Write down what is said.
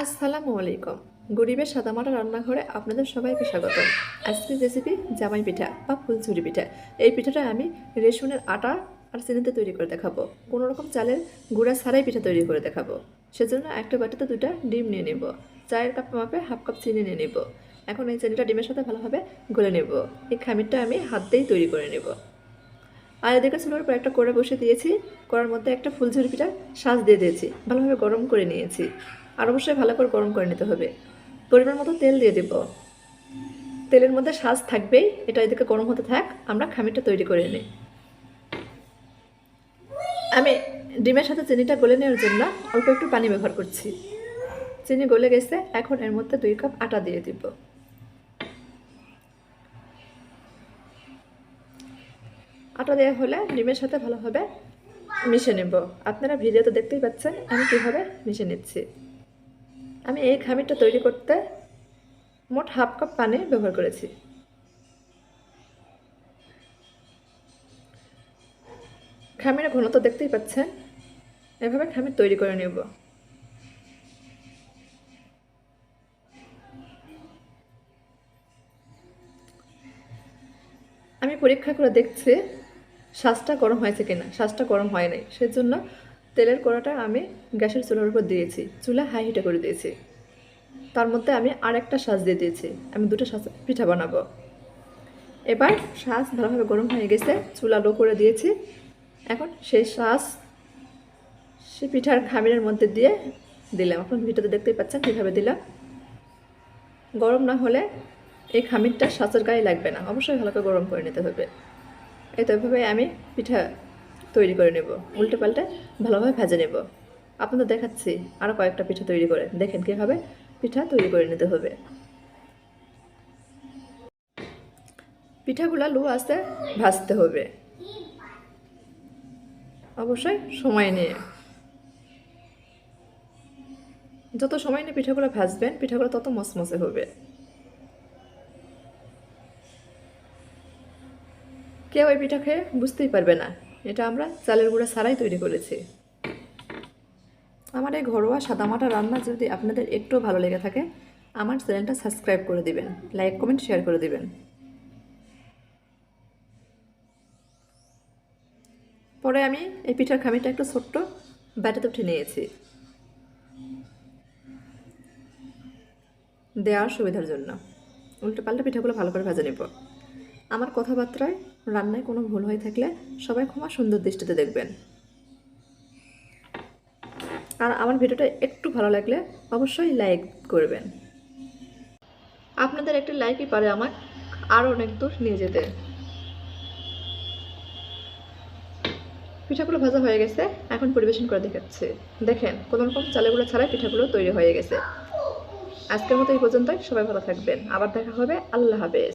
আসসালামু আলাইকুম। গরিবের সাদামাটা রান্নাঘরে আপনাদের সবাইকে স্বাগত আজকের রেসিপি জামাই পিঠা বা ফুলঝুরি পিঠা। এই পিঠাটা আমি রেশনের আটা আর চিনিতে তৈরি করে দেখাবো। কোনো রকম চালের গুঁড়া ছাড়াই পিঠা তৈরি করে দেখাবো। সেজন্য একটা বাটিতে দুটা ডিম নিয়ে নেব। চায়ের কাপ মাপে হাফ কাপ চিনি নিয়ে নেব। এখন এই চিনিটা ডিমের সাথে ভালোভাবে গলে নেব। এই খামিরটা আমি হাত দিয়েই তৈরি করে নেব। আর এদিকে চুলোর উপর একটা করে বসে দিয়েছি। করার মধ্যে একটা ফুলঝুরি পিঠা সাজ দিয়ে দিয়েছি। ভালোভাবে গরম করে নিয়েছি। আর অবশ্যই ভালো করে গরম করে নিতে হবে। পরিমাণ মতো তেল দিয়ে দেব। তেলের মধ্যে সাজ থাকবেই, এটা এদিকে গরম হতে থাক, আমরা খামিরটা তৈরি করে নিই। আমি ডিমের সাথে চিনিটা গলে নেওয়ার জন্য অল্প একটু পানি ব্যবহার করছি। চিনি গলে গেছে, এখন এর মধ্যে দুই কাপ আটা দিয়ে দিব। আটা দেওয়া হলে ডিমের সাথে ভালোভাবে মিশে নেব। আপনারা ভিডিওতে দেখতেই পাচ্ছেন আমি কীভাবে মিশে নিচ্ছি। আমি এই খামিরটা তৈরি করতে মোট হাফ কাপ পানি ব্যবহার করেছি। খামিরের ঘনত্ব দেখতেই পাচ্ছেন। এভাবে খামির তৈরি করে নেব। আমি পরীক্ষা করে দেখছি শ্বাসটা গরম হয়েছে কিনা। শ্বাসটা গরম হয় নাই। সেজন্য তেলের কড়াটা আমি গ্যাসের চুলার উপর দিয়েছি। চুলা হাই হিটে করে দিয়েছি। তার মধ্যে আমি আর একটা দিয়ে দিয়েছি। আমি দুটো শ্বাস পিঠা বানাবো। এবার শ্বাস ভালোভাবে গরম হয়ে গেছে, চুলা লো করে দিয়েছি। এখন সেই শ্বাস সে পিঠার খামিরের মধ্যে দিয়ে দিলাম। এখন ভিডিওতে দেখতেই পাচ্ছেন কীভাবে দিলাম। গরম না হলে এই খামিরটা শ্বাসের গায়ে লাগবে না। অবশ্যই ভালো করে গরম করে নিতে হবে। এভাবে আমি পিঠা তৈরি করে নেব। উল্টে পাল্টে ভালোভাবে ভেজে নেব। আপনাদের দেখাচ্ছি আরও কয়েকটা পিঠা তৈরি করে। দেখেন কীভাবে পিঠা তৈরি করে নিতে হবে। পিঠাগুলো লো আস্তে ভাজতে হবে। অবশ্যই সময় নিয়ে। যত সময় নিয়ে পিঠাগুলো ভাজবেন, পিঠাগুলো তত মসমসে হবে। কেউ এই পিঠা খেয়ে বুঝতেই পারবে না। এটা আমরা চালের গুঁড়া ছাড়াই তৈরি করেছি। আমার এই ঘরোয়া সাদামাটা রান্না যদি আপনাদের একটু ভালো লেগে থাকে, আমার চ্যানেলটা সাবস্ক্রাইব করে দিবেন, লাইক, কমেন্ট, শেয়ার করে দিবেন। পরে আমি এই পিঠার খামিটা একটু ছোট্ট ব্যাটাতে উঠে নিয়েছি। দেওয়ার সুবিধার জন্য। উল্টো পাল্টা পিঠাগুলো ভালো করে ভেজে নেব। আমার কথাবার্তায় রান্নায় কোনো ভুল হয়ে থাকলে সবাই ক্ষমা সুন্দর দৃষ্টিতে দেখবেন। আর আমার ভিডিওটা একটু ভালো লাগলে অবশ্যই লাইক করবেন। আপনাদের একটি লাইকই পারে আমার আরও অনেক দূর নিয়ে যেতে। পিঠাগুলো ভাজা হয়ে গেছে, এখন পরিবেশন করে দেখাচ্ছে। দেখেন, কোনো রকম চালেগুলো ছাড়াই পিঠাগুলো তৈরি হয়ে গেছে। আজকের মতো এই পর্যন্তই, সবাই ভালো থাকবেন। আবার দেখা হবে, আল্লাহ হাফেজ।